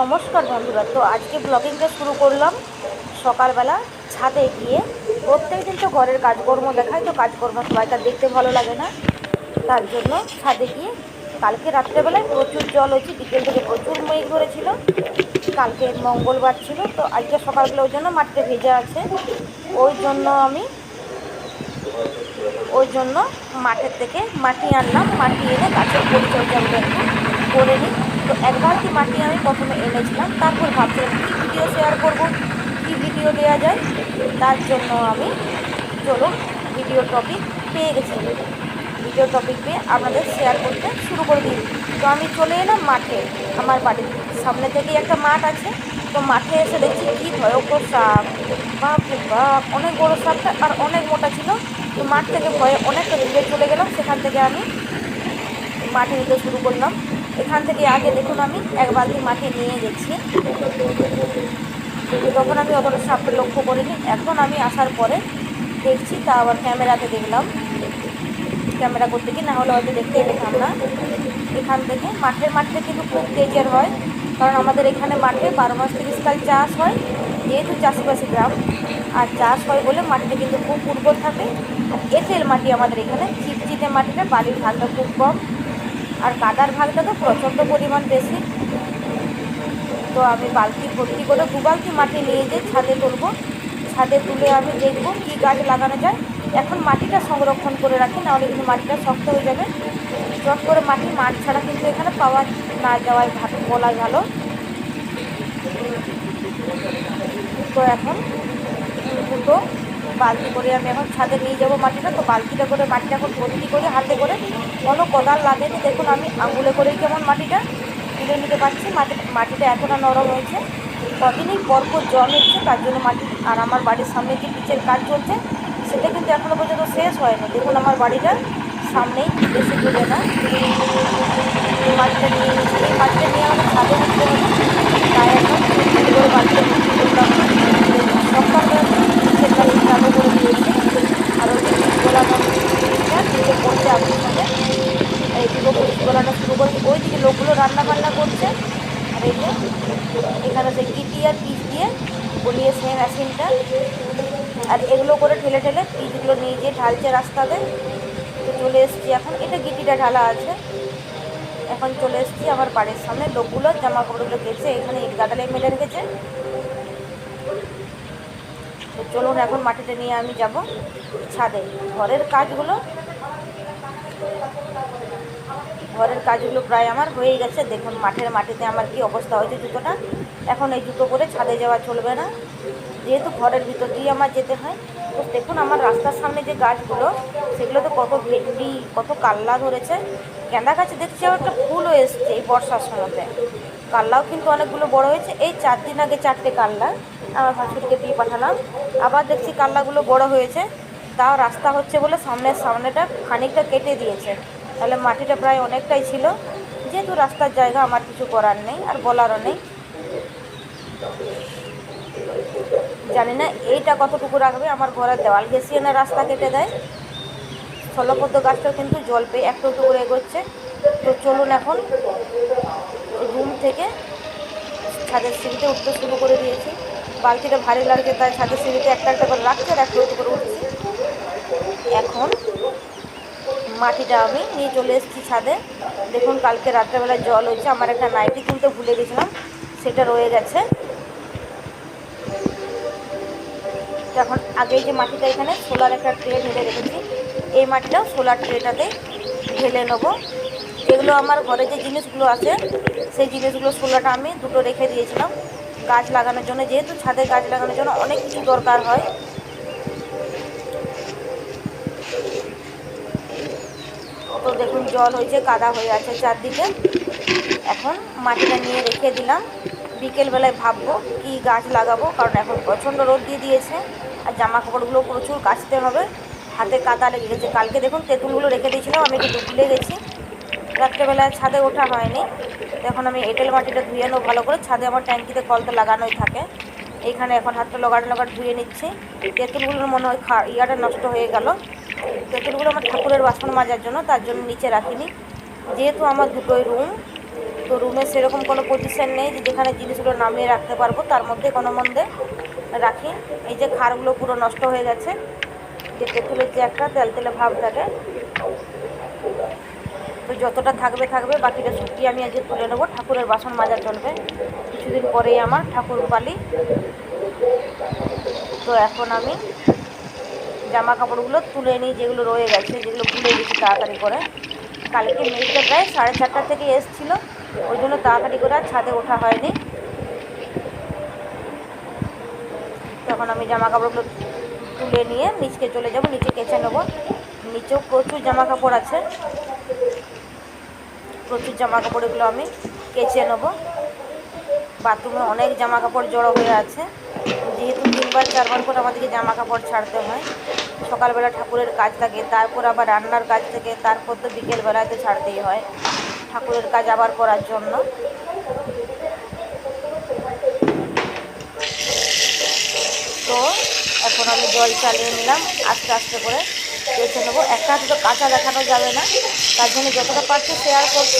নমস্কার বন্ধুরা। তো আজকে ব্লগিংটা শুরু করলাম সকালবেলা ছাদে গিয়ে। প্রত্যেক দিন তো ঘরের কাজকর্ম দেখায়, তো কাজকর্ম সবাইকার দেখতে ভালো লাগে না। তার জন্য ছাদে গিয়ে কালকে রাত্রেবেলায় প্রচুর জল হয়েছে, বিকেল থেকে প্রচুর মেঘ ধরেছিল। কালকে মঙ্গলবার ছিল, তো আজকে সকালবেলা ওই জন্য মাটিতে ভেজা আছে। ওই জন্য আমি, ওই জন্য মাঠের থেকে মাটি আনলাম, মাটি এনে গাছের পরিচর্যাগুলো একটু করে নিই। তো এক বালতি মাটি আমি প্রথমে এনেছিলাম, তারপর ভাবছিলাম কী ভিডিও শেয়ার করব, কী ভিডিও দেওয়া যায়, তার জন্য আমি চলো ভিডিও টপিক পেয়ে গেছি। ভিডিও টপিক পেয়ে আপনাদের শেয়ার করতে শুরু করে দিই। তো আমি চলে এলাম মাঠে, আমার বাড়ির সামনে থেকেই একটা মাঠ আছে। তো মাঠে এসে দেখছি কী ভয়ঙ্কর সাপ, বাপ বাপ, অনেক বড়ো সাপটা আর অনেক মোটা ছিল। তো মাঠ থেকে ভয়ে অনেকটা দূরে চলে গেলাম, সেখান থেকে আমি মাঠে নিতে শুরু করলাম। এখান থেকে আগে দেখুন আমি, এক বালতি মাটি নিয়ে গেছি। তখন আমি অতটা সাপটা লক্ষ্য করিনি। এখন আমি আসার পরে দেখছি, তা আবার ক্যামেরাতে দেখলাম। ক্যামেরা করতে কি না হলে হয়তো দেখতে পেতাম না। এখান থেকে মাঠের মাঠটা কিন্তু খুব তেজের হয়। কারণ আমাদের এখানে মাঠে বারো মাস তিরিশ কাল চাষ হয়, যেহেতু চাষিবাসী গ্রাম। আর চাষ হয় বলে মাটিটা কিন্তু খুব উর্বর থাকে। এঁটেল মাটি আমাদের এখানে চিপচিটে মাটিটা বালির ভাগটা খুব কম। আর কাদার ভাগটা তো প্রচণ্ড পরিমাণ বেশি। তো আমি বালতি ভর্তি করে দু বালতি মাটি নিয়ে যেয়ে ছাদে তুলবো। ছাদে তুলে আমি দেখব কী গাছ লাগানো যায়। এখন মাটিটা সংরক্ষণ করে রাখি, নাহলে কিন্তু মাটিটা শক্ত হয়ে যাবে। চট করে মাটি মাঠ ছাড়া কিন্তু এখানে পাওয়া না যাওয়ায় ভালো বলা ভালো। তো এখন দুটো বালতি করে আমি এখন ছাদে নিয়ে যাব মাটিটা। তো বালতিটা করে মাটিটা এখন ভর্তি করে, হাতে করে কোনো কোদাল লাগেনি দেখুন আমি আঙুলে করেই কেমন মাটিটা তুলে নিতে পারছি। মাটি, মাটিটা এতটা নরম হয়েছে। কদিনই পরপর জল হচ্ছে, তার জন্য মাটি আর আমার বাড়ির সামনে যে পিচের কাজ চলছে, সেটা কিন্তু এখনও পর্যন্ত শেষ হয়নি। দেখুন আমার বাড়িটা সামনেই বেশি দূরে না। মাটিটা নিয়ে এই মাটিটা নিয়ে আমাদের ছাদে হবে। তাই এখন বাড়িতে করলাম সকালবেলা চালু করে দিয়েছি আর ওই যে গোলানো নিচে পড়ছে আপনার সাথে এই দুটো গোলানো শুরু করে ওই দিকে লোকগুলো রান্না বান্না করছে আর এই এখানে যে গিটি আর পিচ দিয়ে গলিয়ে মেশিনটা আর এগুলো করে ঠেলে ঠেলে পিচগুলো নিয়ে গিয়ে ঢালছে রাস্তাতে চলে এসেছি এখন এটা গিটিটা ঢালা আছে এখন চলে এসেছি আমার বাড়ির সামনে লোকগুলো জামা কাপড়গুলো গেছে এখানে গাদালে মেলে রেখেছে। তো চলুন এখন মাটিতে নিয়ে আমি যাব ছাদে। ঘরের কাজগুলো ঘরের কাজগুলো প্রায় আমার হয়ে গেছে। দেখুন, মাঠের মাটিতে আমার কি অবস্থা হয়েছে জুতোটা। এখন এই জুতো করে ছাদে যাওয়া চলবে না। যেহেতু ঘরের ভিতর দিয়ে আমার যেতে হয়, তো দেখুন আমার রাস্তার সামনে যে গাছগুলো সেগুলোতে কত ভেন্ডি, কত কাল্লা ধরেছে। গেঁদা গাছে দেখছি আবার একটা ফুলও এসছে এই বর্ষার সময়তে। কাল্লাও কিন্তু অনেকগুলো বড় হয়েছে। এই চার দিন আগে চারটে কাল্লা। আমার ভাসুরকে দিয়ে পাঠালাম। আবার দেখছি কাল্লাগুলো বড় হয়েছে। তাও রাস্তা হচ্ছে বলে সামনের সামনেটা খানিকটা কেটে দিয়েছে। তাহলে মাটিটা প্রায় অনেকটাই ছিল। যেহেতু রাস্তার জায়গা, আমার কিছু করার নেই আর বলারও নেই। জানি না এইটা কতটুকু রাখবে। আমার ঘরের দেওয়াল ঘেসিয়ে না রাস্তা কেটে দেয়। স্থলপদ্ম গাছটাও কিন্তু জল পেয়ে একটু একটু করে এগোচ্ছে। তো চলুন এখন রুম থেকে ছাদের সিঁড়িতে উঠতে শুরু করে দিয়েছি। বালতিটা ভারী লাগছে তাই ছাদের সিঁড়িতে একটা একটা করে রাখছে, আর একটু করে উঠছি। এখন মাটিটা আমি নিয়ে চলে এসেছি ছাদে। দেখুন, কালকে রাত্রেবেলায় জল হয়েছে, আমার একটা নাইটি কিনতে ভুলে গেছিলাম, সেটা রয়ে গেছে। এখন আগে যে মাটিটা এখানে, সোলার একটা ট্রে ঢেলে রেখেছি। এই মাটিটাও সোলার ট্রেটাতে ঢেলে নেব। যেগুলো আমার ঘরে যে জিনিসগুলো আছে, সেই জিনিসগুলো সোলারটা আমি দুটো রেখে দিয়েছিলাম। গাছ লাগানোর জন্য, যেহেতু ছাদে গাছ লাগানোর জন্য অনেক কিছু দরকার হয়। তো দেখুন, জল হয়েছে, কাদা হয়ে আছে চারদিকে। এখন মাটিটা নিয়ে রেখে দিলাম। বিকেলবেলায় ভাববো কি গাছ লাগাবো, কারণ এখন প্রচণ্ড রোদ দিয়ে দিয়েছে। আর জামা কাপড়গুলো প্রচুর কাচতে হবে। হাতে কাদা লেগে গেছে। কালকে দেখুন, তেঁতুলগুলো রেখে দিয়েছিলাম, আমি একটু ভুলে গেছি। রাত্রেবেলায় ছাদে ওঠা হয়নি। এখন আমি এঁটেল মাটিটা ধুয়ে নেব ভালো করে। ছাদে আমার ট্যাঙ্কিতে কলতে লাগানোই থাকে। এইখানে এখন হাতটা লগাট লগাট ধুয়ে নিচ্ছি। তেঁতুলগুলোর মনে হয় খা ইয়াটা নষ্ট হয়ে গেল। তেঁতুলগুলো আমার ঠাকুরের বাসন মাজার জন্য, তার জন্য নিচে রাখিনি। যেহেতু আমার দুটোই রুম, তো রুমে সেরকম কোনো পজিশন নেই যে যেখানে জিনিসগুলো নামিয়ে রাখতে পারব, তার মধ্যে কোনো মধ্যে রাখি। এই যে খারগুলো পুরো নষ্ট হয়ে গেছে, যে তেঁতুলের যে একটা তেল তেলে ভাব থাকে। তো যতটা থাকবে থাকবে বাকিটা শুকিয়ে আমি আজকে তুলে নেব ঠাকুরের বাসন মাজা চলবে কিছুদিন পরেই আমার ঠাকুর পালি তো এখন আমি জামা কাপড়গুলো তুলে নিই, যেগুলো রয়ে গেছে, যেগুলো ভুলে গেছি তাড়াতাড়ি করে। কালকে মেয়েটা প্রায় সাড়ে চারটা থেকে এসছিলো, ওই জন্য তাড়াতাড়ি করে আর ছাদে ওঠা হয়নি। তখন আমি জামা কাপড়গুলো তুলে নিয়ে নিচকে চলে যাব, নিচে কেচে নেব। নিচেও প্রচুর জামা কাপড় আছে। প্রচুর জামা কাপড় এগুলো আমি কেচে নেব। বাথরুমে অনেক জামা কাপড় জড়ো হয়ে আছে। যেহেতু তিনবার, চারবার করে আমাদেরকে জামা কাপড় ছাড়তে হয়। সকালবেলা ঠাকুরের কাজ থাকে, তারপর আবার রান্নার কাজ থেকে, তারপর তো বিকেলবেলাতে ছাড়তেই হয়। ঠাকুরের কাজ আবার করার জন্য। তো এখন আমি জল চালিয়ে নিলাম, আস্তে আস্তে করে। বেছে নেব। একটা হাতে তো কাঁচা দেখানো যাবে না। তার জন্য যতটা পারছি শেয়ার করছি।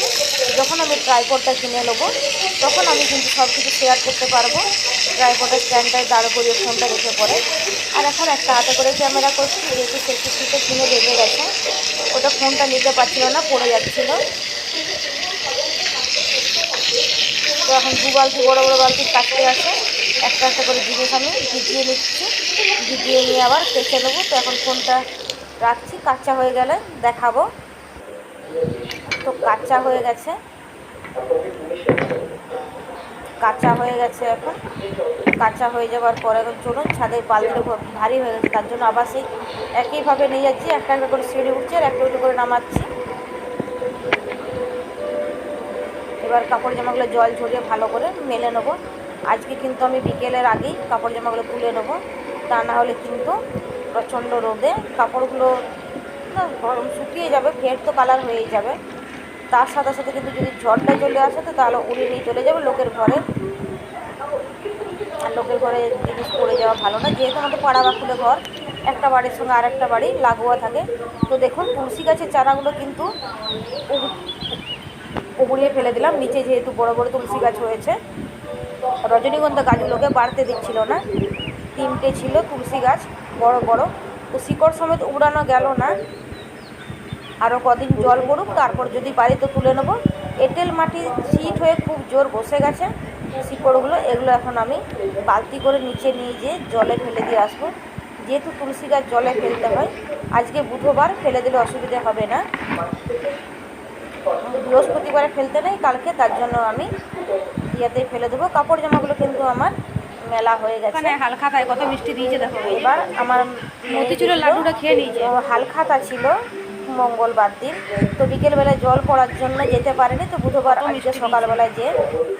যখন আমি ট্রাইপডটা কিনে নেব, তখন আমি কিন্তু সব কিছু শেয়ার করতে পারব। ট্রাইপডের স্ট্যান্ডটায় দাঁড় করিয়ে ফোনটা রেখে পরে। আর এখন একটা হাতে করে ক্যামেরা করছি, যেহেতু সেলফি কিনে বেঁধে গেছে। ওটা ফোনটা নিতে পারছিল না, পড়ে যাচ্ছিল। তো এখন দু বালতি, বড়ো বড়ো বালতি কাটতে আছে। একটা একটা করে জিনিস আমি ভিজিয়ে নিচ্ছি। ভিজিয়ে নিয়ে আবার কেচে নেব। তো এখন ফোনটা রাখছি, কাঁচা হয়ে গেলে দেখাবো। তো কাঁচা হয়ে গেছে। কাঁচা হয়ে গেছে এখন। কাঁচা হয়ে যাওয়ার পরে এখন চলুন, ছাদের বালতিটা ভারী হয়ে গেছে, তার জন্য আবার সেই একইভাবে নিয়ে যাচ্ছি, একটা একটা করে সিঁড়ি উঠছে আর একটা করে নামাচ্ছি। এবার কাপড় জামাগুলো জল ঝরিয়ে ভালো করে মেলে নেব। আজকে কিন্তু আমি বিকেলের আগেই কাপড় জামাগুলো তুলে নেব। তা না হলে কিন্তু প্রচণ্ড রোদে, কাপড়গুলো গরম শুকিয়ে যাবে, ফের তো কালার হয়েই যাবে। তার সাথে সাথে কিন্তু যদি ঝড়টা চলে আসে তো তাহলে উড়িয়ে নিয়ে চলে যাবে লোকের ঘরে। আর লোকের ঘরে জিনিস পড়ে যাওয়া ভালো না, যেহেতু আমাদের পাড়া বাকুলে ঘর, একটা বাড়ির সঙ্গে আর একটা বাড়ি লাগোয়া থাকে। তো দেখুন, তুলসী গাছের চারাগুলো কিন্তু উবড়িয়ে ফেলে দিলাম, নিচে যেহেতু বড় বড় তুলসী গাছ হয়েছে। রজনীগন্ধা গাছগুলোকে বাড়তে দিচ্ছিল না। তিনটে ছিল তুলসী গাছ। বড় বড়। তো শিকড় সমেত উড়ানো গেল না। আরও কদিন জল পড়ুক, তারপর যদি পারি তো তুলে নেব। এঁটেল মাটি শীত হয়ে খুব জোর বসে গেছে। শিকড়গুলো, এগুলো এখন আমি বালতি করে নিচে নিয়ে যেয়ে জলে ফেলে দিয়ে আসব। যেহেতু তুলসী গাছ জলে ফেলতে হয়, আজকে বুধবার ফেলে দিলে অসুবিধে হবে না। বৃহস্পতিবারে ফেলতে নেই, কালকে তার জন্য আমি ইয়েতেই ফেলে দেবো। কাপড় জামাগুলো কিন্তু আমার মেলা হয়ে গেছে। হালখাতায় কত মিষ্টি দিয়েছে দেখো। এবার আমার মতিচুরের লাড্ডুটা খেয়ে নিয়েছে। হালখাতা ছিল মঙ্গলবার দিন। তো বিকেলবেলায় জল পড়ার জন্য যেতে পারেনি তো বুধবার আজকে সকালবেলায় যে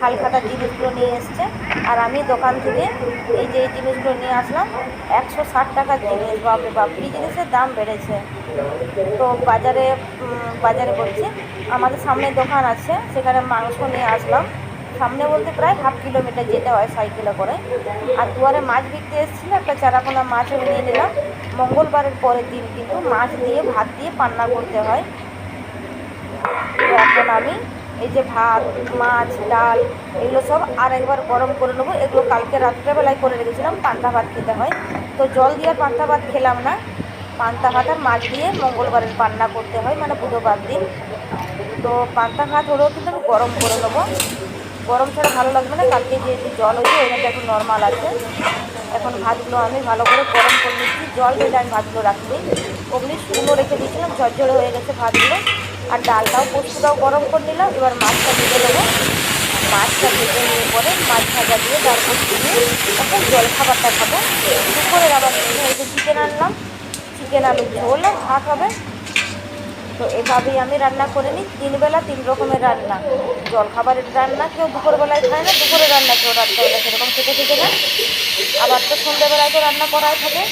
হালখাতার জিনিসগুলো নিয়ে এসছে। আর আমি দোকান থেকে এই যে জিনিসগুলো নিয়ে আসলাম একশো ষাট টাকার জিনিস বাপরে বাপ এই জিনিসের দাম বেড়েছে? তো বাজারে বাজারে বলছি আমাদের সামনে দোকান আছে সেখানে মাংস নিয়ে আসলাম। সামনে বলতে প্রায় হাফ কিলোমিটার যেতে হয় সাইকেলে করে। আর দুয়ারে মাছ বিকতে এসেছিল, একটা চারাপোনা মাছ আমি নিয়ে নিলাম। মঙ্গলবারের পরের দিন কিন্তু মাছ দিয়ে, ভাত দিয়ে পান্না করতে হয়। তো এখন আমি এই যে ভাত, মাছ, ডাল এগুলো সব আর একবার গরম করে নেব। এগুলো কালকে রাত্রেবেলায় করে রেখেছিলাম, পান্তা ভাত খেতে হয়। তো জল দিয়ে পান্তা ভাত খেলাম না। পান্তা ভাত আর মাছ দিয়ে মঙ্গলবারের পান্না করতে হয় মানে বুধবার দিন। তো পান্তা ভাত হলেও কিন্তু আমি গরম করে নেব। গরম ছাড়া ভালো লাগবে না, কালকে যেহেতু জল হয়েছে, ওই মধ্যে এখন নর্মাল আছে। এখন ভাতগুলো আমি ভালো করে গরম করে নিচ্ছি, জল ঢেলে আমি ভাতগুলো রাখছি। অমনি শুকনো রেখে দিয়েছিলাম, ঝরঝরে হয়ে গেছে ভাতগুলো। আর ডালটাও, পোস্তটাও গরম করে নিলাম, এবার মাছটা ভেজে নেব। মাছটা ভেজে নিয়ে পরে মাছ ভাজা দিয়ে তারপর দিয়ে এখন জল খাবারটা খাব। দুপুরের আবার চিকেন আনলাম। চিকেন আলু ঝোল ভাত হবে তো এভাবেই আমি রান্না করে নিই। তিনবেলা তিন রকমের রান্না। জল খাবারের রান্না কেউ দুপুরবেলায় খায় না, দুপুরে রান্না কেউ রাত্রেবেলা সেরকম খেতে খেতে না আবার তো সন্ধ্যেবেলায় তো রান্না করাই থাকে।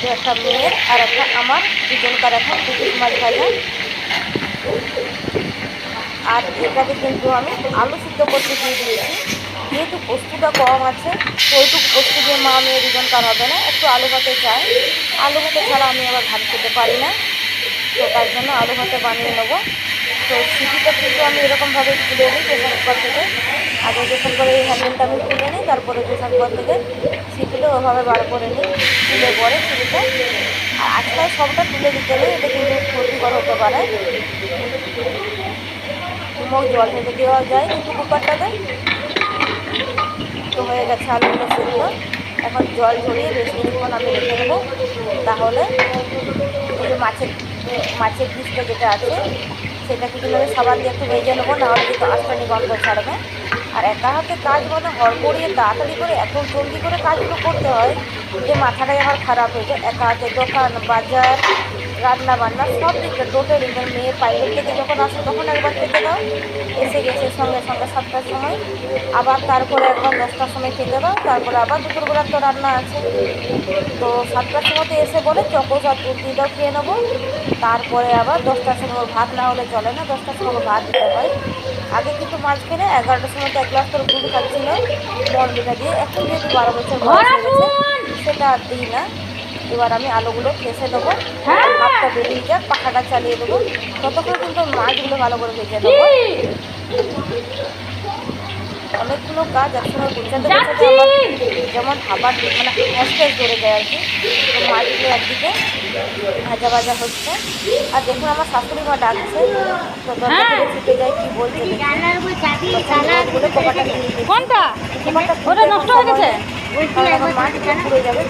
তো একটা মেয়ের আর একটা আমার, দুজনকার এখন দুপুর মাছ ভাজা আর এটাকে কিন্তু আমি আলু সিদ্ধ করতে দিয়ে দিয়েছি। যেহেতু পোস্তটা কম আছে ওইটুকু পোস্ত দিয়ে মা মেয়ে দুজনকার হবে না, একটু আলু ভাতে চাই আলু ভাতে ছাড়া আমি আবার ভাত খেতে পারি না। তো তার জন্য আলু ভাতে বানিয়ে নেব। তো সিটিটা কিন্তু আমি এরকমভাবে খুলে নিই প্রেশার কুকার থেকে। আগে প্রেশার করে এই হ্যান্ডেলটা আমি খুলে নিই, তারপরে প্রেশার কুকার থেকে সিটিটা ওভাবে বার করে নিই, তুলে পরে সিটিটা। আর আজকাল সবটা তুলে দিতে নেই, এটা কিন্তু ক্ষতিকর হতে পারে। মুখ জল ঢেলে দেওয়া যায় কিন্তু কুকারটাতে। তো হয়ে গেছে আলুগুলো সেদ্ধ। এখন জল ঝরিয়ে বেশ কিছুক্ষণ আমি রেখে দেবো। তাহলে মাছের মাছের পিসটা যেটা আছে সেটাকে কিন্তু আমি সাবান দিয়ে একটু ভেজে নেব নাহলে কিন্তু আস্তানি গন্ধ ছাড়বে। আর একা হাতে কাজ মানে হড়বড়িয়ে তাড়াতাড়ি করে এত জলদি করে কাজগুলো করতে হয় যে মাথাটাই আমার খারাপ হয়ে যায়। একা হাতে দোকান, বাজার রান্না বান্না সব দিকটা টোটাল এবার মেয়ে প্রাইভেট থেকে যখন আসে তখন একবার খেতে দাও। এসে গেছে সঙ্গে সঙ্গে সাতটার সময়। আবার তারপরে একবার দশটার সময় খেতে দাও। তারপরে আবার দুপুরবেলার তো রান্না আছে। তো সাতটার সময় তো এসে বলে চকোস আর দুধ দিয়ে দাও খেয়ে নেব। তারপরে আবার দশটার সময় ভাত না হলে চলে না। দশটার সময় ভাত দিতে হয়। আগে কিন্তু মাঝখানে এগারোটার সময় তো এক গ্লাস করে দুধ খাচ্ছিল। বর্মিটা দিয়ে। এখন যেহেতু বারো বছর সেটা আর দিই না। এবার আমি আলুগুলো ফেসে দেবো ভাতটা বেরিয়ে যাক পাখাটা চালিয়ে দেবো ততক্ষণ কিন্তু মাছগুলো ভালো করে ভেজে দেবো অনেকগুলো কাজ একসঙ্গে গুছাতে গুছাতে যেমন খাবার মানে হ্যাসপ্যাস ধরে যায় আর কি। তো মাছগুলো একদিকে ভাজা ভাজা হচ্ছে। আর দেখুন আমার শাশুড়ি মা ডাকছে। তো ছুটে যায় কি বলছে। কোনটা? ওটা নষ্ট হয়ে গেছে? পুড়ে যাবে।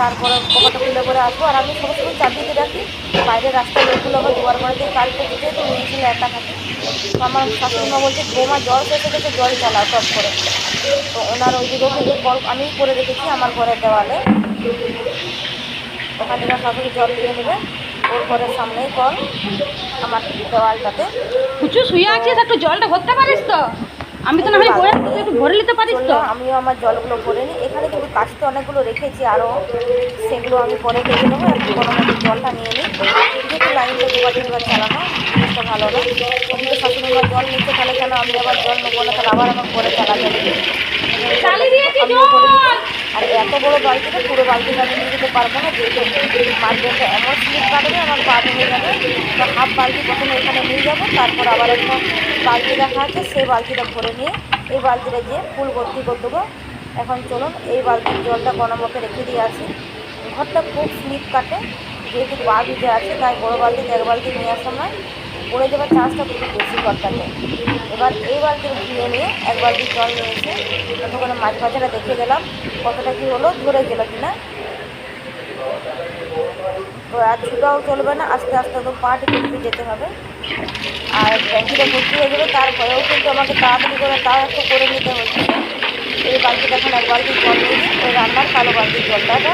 তারপরে কপাটা খুলে করে আসব। আর আমি সময় চাবি দিয়ে রাখি। বাইরের রাস্তায় লোকগুলো আমার দুয়ার করে দিয়ে কাজ করতে যেহেতু মেয়ে ছিল একা থাকে। তো আমার শাশুড়িমা বলছে, বৌমা, জল খেতে খেতে জল চালাও সব করে। তো ওনার ওই কিন্তু কল আমি করে রেখেছি আমার ঘরের দেওয়ালে। ওখান থেকে শাশুড়ি জল দিয়ে নেবে। ওর ঘরের সামনেই কল আমার দেওয়ালটাতে। কুচু, শুয়ে আছিস? একটু জলটা ভরতে পারিস তো? আমি তো না হয় তুই একটু ভরে নিতে পারিস তো। আমিও আমার জলগুলো ভরে নিই। এখানে কিন্তু কাশতে অনেকগুলো রেখেছি আরও সেগুলো আমি পরে কেটে নেব আর কোনো মতো জলটা নিয়ে নিই। যেহেতু লাইনটা দুবার তিনবার চালানো জিনিসটা ভালো না। কিন্তু শাশুড়িমার জল নিচ্ছে তাহলে কেন আমি আবার জল নেব না? তাহলে আবার আমার পরে চালাতে হবে। চালিয়ে দিয়েছি আর এত বড় বালতিটা পুরো বালতিটা আমি নিয়ে যেতে পারব না, যেহেতু মার্কেটে এমন স্লিপ কাটবে, আমার পা ভেঙে যাবে। তো হাফ বালতি প্রথমে এখানে নিয়ে যাব, তারপর আবার একটা বালতি রাখা আছে, সেই বালতিটা ভরে নিয়ে এই বালতিটা গিয়ে ফুল ভর্তি করে দেবো। এখন চলুন, এই বালতির জলটা গণমতে রেখে দিয়ে আসি। ঘরটা খুব স্লিপ কাটে, যেহেতু পা ভিজে আছে, তাই বড় বালতিতে এক বালতি নিয়ে আসার সময় পড়ে যাওয়ার চান্সটা খুব বেশি দরকার নেই এবার এই বালতি ধুয়ে নিয়ে এক বালতি জল এসে ততক্ষণে মাছ ভাজাটা দেখে গেলাম কতটা কী হলো, ধরে গেল কিনা। তো আর ছুটাও চলবে না, আস্তে আস্তে তো পা টিপে টিপে যেতে হবে। আর ট্যাঙ্কিটা ভর্তি হয়ে যাবে তার ভয়েও কিন্তু আমাকে তাড়াতাড়ি করে তাও একটু করে নিতে হচ্ছে। এই বালতিটা এখন এক বালতি জল নিয়ে ওই রান্নার কালো বালতির জলটাটা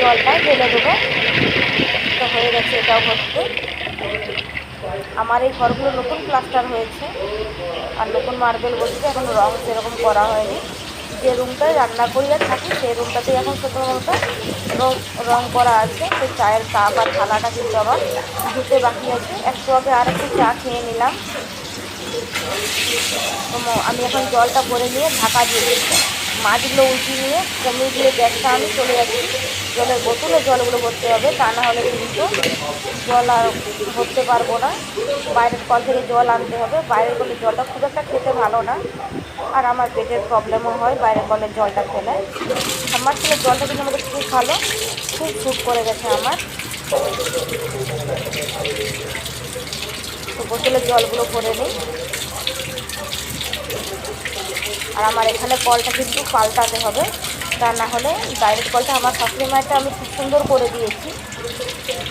জলটাই ঢেলে দেবো। তো হয়ে গেছে এটাও ভর্তি। আমার এই ঘরগুলো নতুন প্লাস্টার হয়েছে আর নতুন মার্বেল বসছে এখন রং সেরকম করা হয়নি। যে রুমটায় রান্না করি আর থাকি, সেই রুমটাতেই এখন ছোটো মতো রং রং করা আছে। সেই চায়ের কাপ আর থালাটা কিন্তু আবার ধুতে বাকি আছে। একটু আগে আর একটু চা খেয়ে নিলাম। আমি এখন জলটা ভরে নিয়ে ঢাকা দিয়ে দিচ্ছি। মাছগুলো উল্টি নিয়ে কমিয়ে দিয়ে গ্যাসটা আমি চলে যাচ্ছি। জলের বোতলে জলগুলো ভরতে হবে, তা না হলে কিন্তু জল আর ভরতে পারব না। বাইরের কল থেকে জল আনতে হবে, বাইরের কলের জলটা খুব একটা খেতে ভালো না। আর আমার পেটের প্রবলেমও হয়, বাইরের কলের জলটা খেলে। আমার ছেলের জলটা কিন্তু আমাদের খুব ভালো, খুব স্যুট করে গেছে আমার। তো বোতলের জলগুলো ভরে নিই। আর আমার এখানে কলটা কিন্তু পাল্টাতে হবে। তা না হলে ডাইরেক্ট কলটা আমার শাশুড়ি মায়েরটা আমি খুব সুন্দর করে দিয়েছি।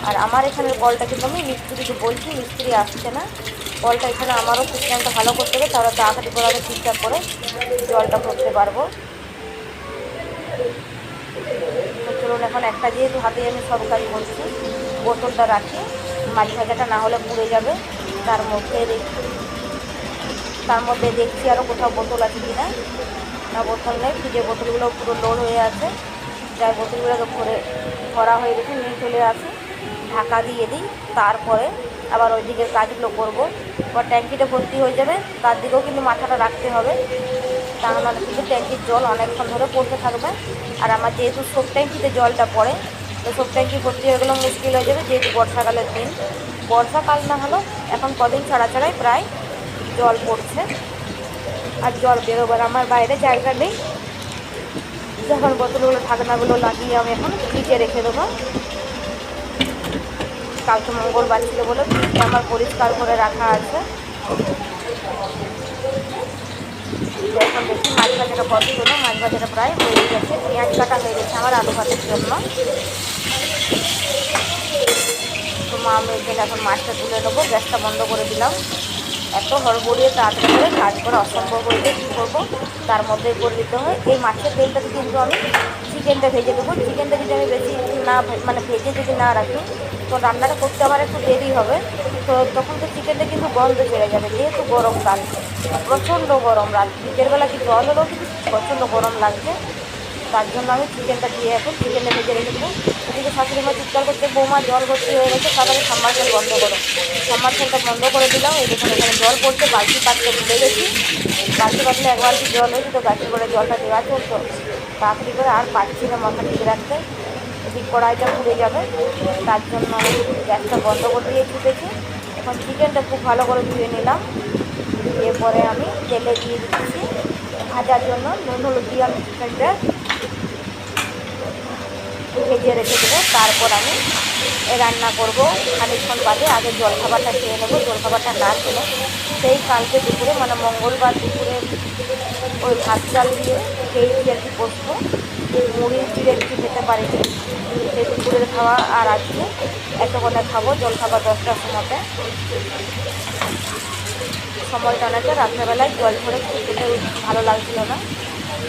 আর আমার এখানের কলটা কিন্তু আমি মিস্ত্রিকে বলছি, মিস্ত্রি আসছে না। কলটা এখানে আমারও সিস্টেমটা ভালো করতে হবে, তাহলে তাড়াতাড়ি করে আমি ঠিকঠাক করে জলটা ভরতে পারব। চলুন এখন একটা যেহেতু হাতে আমি সব কাজ করছি, বোতলটা রাখি মাছ ভাজাটা না হলে পুড়ে যাবে, তার মধ্যে দেখি। তার মধ্যে দেখছি আরও কোথাও বোতল আছে কি না না বোতল নেই ফ্রিজের বোতলগুলো পুরো লোড হয়ে আছে। যাই বোতলগুলোকে ভরে, ভরা হয়ে গেছে, নিয়ে চলে আসি। ঢাকা দিয়ে দিই, তারপরে আবার ওই দিকের কাজগুলো করব। এবার ট্যাঙ্কিটা ভর্তি হয়ে যাবে, তার দিকেও কিন্তু মাথাটা রাখতে হবে। তা নাহলে কিন্তু ট্যাঙ্কির জল অনেকক্ষণ ধরে পড়তে থাকবে। আর আমার যেহেতু সব ট্যাঙ্কিতে জলটা পড়ে, তো সব ট্যাঙ্কি ভর্তি হয়ে গেলেও মুশকিল হয়ে যাবে, যেহেতু বর্ষাকালের দিন। বর্ষাকাল না হলো এখন কদিন ছাড়া ছাড়াই প্রায় জল পড়ছে আর জল বেরোবার আমার বাইরে জায়গা নেই। যখন বোতলগুলো ঢাকনাগুলো লাগিয়ে আমি এখন ফ্রিজে রেখে দেবো। কালকে মঙ্গলবার ছিল বলে আমার পরিষ্কার করে রাখা আছে। এখন দেখি মাছ ভাজাটা কত হলো, মাছ ভাজাটা প্রায় হয়ে গেছে, পেঁয়াজ কাটা হয়ে গেছে আমার আলু ভাতের জন্য। তো মা আমি এখন মাছটা তুলে নেব, গ্যাসটা বন্ধ করে দিলাম। এত হড়বড়িয়ে তাড়াতাড়ি করে কাজ করা অসম্ভব হইলে কী করব? তার মধ্যে করে দিতে হয়। এই মাছের তেলটাতে কিন্তু আমি চিকেনটা ভেজে দেবো। চিকেনটা যদি আমি বেশি না মানে ভেজে যদি না রাখি, তো রান্নাটা করতে আমার একটু দেরি হবে। তো তখন তো চিকেনটা কিন্তু গন্ধ ছেড়ে যাবে, যেহেতু গরমকাল প্রচণ্ড গরম রাত। বিকেলবেলা কি জল হলেও কিন্তু প্রচণ্ড গরম লাগছে। তার জন্য আমি চিকেনটা দিয়ে এখন চিকেনটা ভেজে রেখে দেবো। এদিকে শাশুড়ি মা চিৎকার করতে বৌমা, জল ভর্তি হয়ে গেছে সাম্বার জল বন্ধ করো। সাম্বার জলটা বন্ধ করে দিলাম, এই দেখুন এখানে জল পড়ছে, বালতি পাততে ভুলে গেছি বালতি পাতলে এক বালতি জল হয়েছে, তো গাছের করে জলটা দেওয়া চলতো তাড়াতাড়ি করে আর পাচ্ছি না মাথা ঠিক রাখতে। এদিক কড়াইটা পুড়ে যাবে, তার জন্য আমি গ্যাসটা বন্ধ করে দিয়ে ছুটেছি এখন চিকেনটা খুব ভালো করে ধুয়ে নিলাম। এরপরে আমি তেলে দিয়ে দিচ্ছি। ভাজার জন্য নুন, হলুদ দিয়ে আমি চিকেনটা ভেজে রেখে দেবো। তারপর আমি রান্না করব। খানিকক্ষণ বাদে আগে জলখাবারটা খেয়ে নেব। জলখাবারটা না খেলে সেই কালকে দুপুরে মানে মঙ্গলবার দুপুরে ওই ভাত চাল দিয়ে খেয়েছি আর কি বসবো মুড়ি চিড়ে কিছু খেতে পারিনি সেই দুপুরের খাওয়া আর আজকে এতক্ষণে খাব, জলখাবার দশটার সময়তে। সময়টা অনেকটা রাত্রেবেলায় জল ধরে খেতে ভালো লাগছিল না।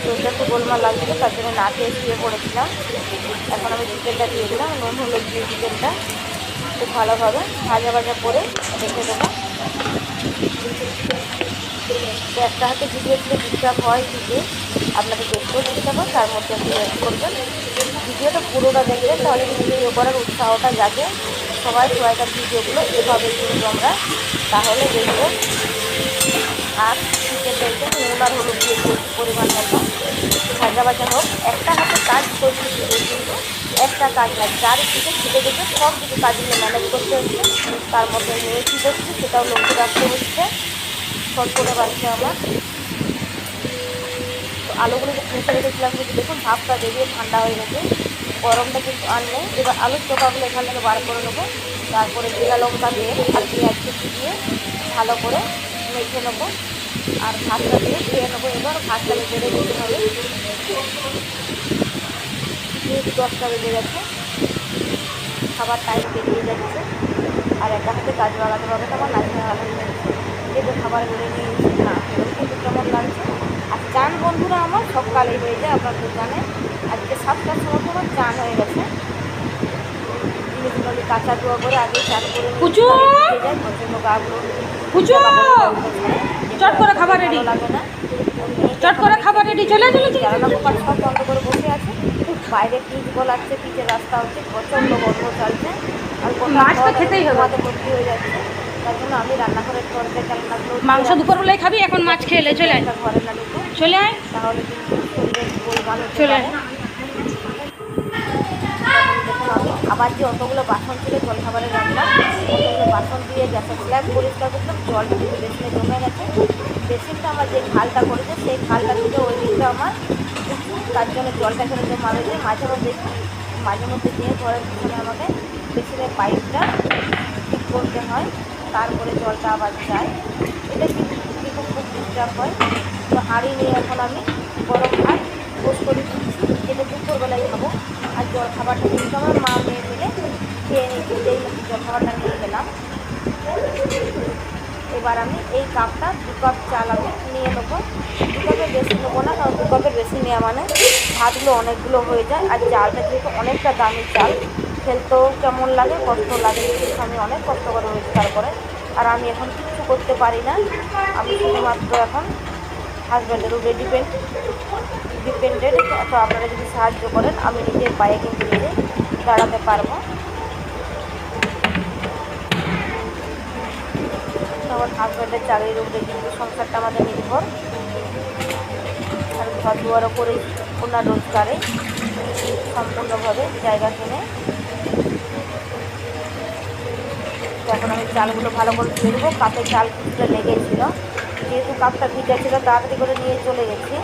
শরীরটা একটু গোলমাল লাগছিল, তার জন্য না খেয়ে শুয়ে পড়েছিলাম। এখন আমি চিকেনটা দিয়ে দিলাম, নুন, হলুদ দিয়ে চিকেনটা খুব ভালোভাবে ভাজা ভাজা করে রেখে দেবো। একটা হাতে ভিডিও দিলে ডিস্টার্ব হয় দিতে আপনাকে দেখতেও ডিস্টার্ব হয় তার মধ্যে একটু ওয়েট করবেন। ভিডিওটা পুরোটা দেখবেন তাহলে ভিডিও করার উৎসাহটা জাগে সবাই সবাইকার ভিডিওগুলো এভাবে কিন্তু আমরা। তাহলে দেখব। আর চিকেনটা একটু নুন আর হলুদ দিয়ে পরিমাণ মতো। ভাজা ভাজা হোক, একটা হাতে কাজ করছি কিন্তু একটা কাজ নাই, চারিদিকে ছিটে দিকে সব দিকে কাজগুলো ম্যানেজ করতে হচ্ছে। তার মধ্যে মেয়ে কী করছে সেটাও লক্ষ্য রাখতে হচ্ছে। সব করে বাড়ছে আমার। তো আলুগুলো যে ফ্রিজে রেখেছিলাম, কিন্তু দেখুন ভাপটা বেরিয়ে ঠান্ডা হয়ে গেছে। গরমটা কিন্তু আর নেই। এবার আলুর চোখাগুলো এখান থেকে বার করে নেব। তারপরে জিরা লঙ্কা দিয়ে আর পেঁয়াজ কুচি দিয়ে ভালো করে মেখে নেব। আর ভাতটা দিয়ে খেয়ে নেব এবার ভাতটা বেড়ে দিতে হবে। দশটা বেজে গেছে খাবার টাইম বেরিয়ে যাচ্ছে। আর একা হাতে কাজ বাড়াতে হবে তো আমার নাচতে ভালো লাগছে যেহেতু খাবার বেড়ে নিয়ে এসেছি না কিন্তু কেমন লাগছে আর চান বন্ধুরা আমার সকালেই হয়ে যায় আপনার দোকানে। আজকে সাতটার সময় তো আমার চান হয়ে গেছে। জিনিসগুলো কাঁচা ধোয়া করে আগে চান করে যায় প্রচণ্ড গাগুলো কুচু! চট করে খাবার রেডি লাগে না চট করে খাবার রেডি চলে দোকান সব বন্ধ করে বসে আছে। বাইরে পিচ গোলাচ্ছে পিচের রাস্তা হচ্ছে প্রচণ্ড গর্ব চলছে। আর মাছ তো খেতেই হবে। ভর্তি হয়ে যাচ্ছে। তার জন্য আমি মাংস দুপুরবেলায় খাবি এখন মাছ খেলে চলে আয়। ঘরে না চলে আয়। তাহলে চলে। আয়। আবার যে অতগুলো বাসন ছিল, জল খাবারের রান্না, অতগুলো বাসন দিয়ে গ্যাসের স্ল্যাব পরিষ্কার করলাম, জল কিন্তু বেসিনে জমে গেছে। বেসিনটা আমার যে খালটা করেছে, সেই খালটা থেকে ওই দিকটা আমার তার জন্য জলটা এখানে জমা রয়েছে মাঝে মধ্যে মাঝে মধ্যে দিয়ে ঘরের পিছনে আমাকে বেসিনের পাইপটা ঠিক করতে হয়, তারপরে জলটা আবার যায়। এটা কিন্তু খুব ডিস্টার্ব হয়। তো হাঁড়ি নিয়ে এখন আমি গরম ভাত পোষ করে দিচ্ছি যেটা দুপুরবেলায় খাব, আর জল খাবারটা কিন্তু আমার মা মেয়ে মিলে খেয়ে নিচ্ছি যেই জল খাবারটা নিয়ে গেলাম এবার আমি এই কাপটা, দু কাপ চাল আমি নিয়ে নেব। দু কাপের বেশি নেব না, কারণ দু কাপের বেশি নেওয়া মানে ভাতগুলো অনেকগুলো হয়ে যায়, আর চালটা যেহেতু অনেকটা দামি চাল খেলতেও কেমন লাগে, কষ্ট লাগে আমি অনেক কষ্ট করে রোজগার করে আর আমি এখন কিচ্ছু করতে পারি না, আমি শুধুমাত্র এখন হাজব্যান্ডের উপরে ডিপেন্ড ডিপেন্ডেড তো আপনারা যদি সাহায্য করেন, আমি নিজের পায়ে কিন্তু নিজে দাঁড়াতে পারব। তখন হাজব্যান্ডের চাকরির উপরে কিন্তু সংসারটা আমাদের নির্ভর। আর ঘর দুয়ারও করে ওনার রোজগারে, সম্পূর্ণভাবে জায়গা কিনে। এখন আমি চালগুলো ভালো করে ধুয়ে দেবো কাপে চাল কিছুটা লেগেছিল। যেহেতু কাপটা ভিজা ছিল, তাড়াতাড়ি করে নিয়ে চলে গেছি।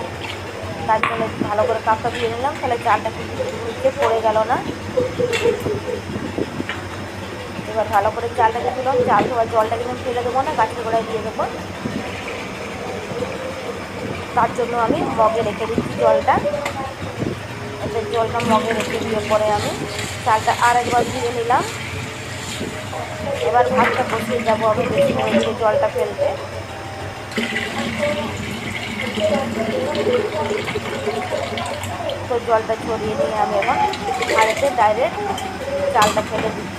তার জন্য ভালো করে কাপটা ধুয়ে নিলাম। তাহলে চালটা কিন্তু পড়ে গেল না। এবার ভালো করে চালটাকে দিলাম। চাল ধোয়ার জলটা কিন্তু ফেলে দেবো না, গাছের গোড়ায় দিয়ে দেবো। তার জন্য আমি মগে রেখে দিচ্ছি জলটা। এতে জলটা মগে রেখে দিয়ে পরে আমি চালটা আর একবার ধুয়ে নিলাম। এবার ভাতটা বসিয়ে যাব আমি, বেশি জলটা ফেলতে তো জলটা ছড়িয়ে নিয়ে আমি এখন হাঁড়িতে ডাইরেক্ট চালটা ফেলে দিচ্ছি।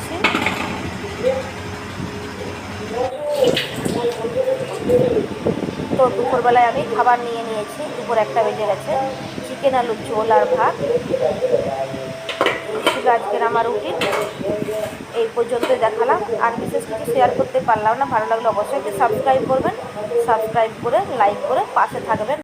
তো দুপুরবেলায় আমি খাবার নিয়ে নিয়েছি। দুপুর একটা বেজে গেছে। চিকেন আলু ঝোল আর ভাত। ছিল আজকের আমার রুটিন এই পর্যন্ত দেখালাম। আর বিশেষ কিছু শেয়ার করতে পারলাম না। ভালো লাগলে অবশ্যই সাবস্ক্রাইব করবেন। সাবস্ক্রাইব করে লাইক করে পাশে থাকবেন।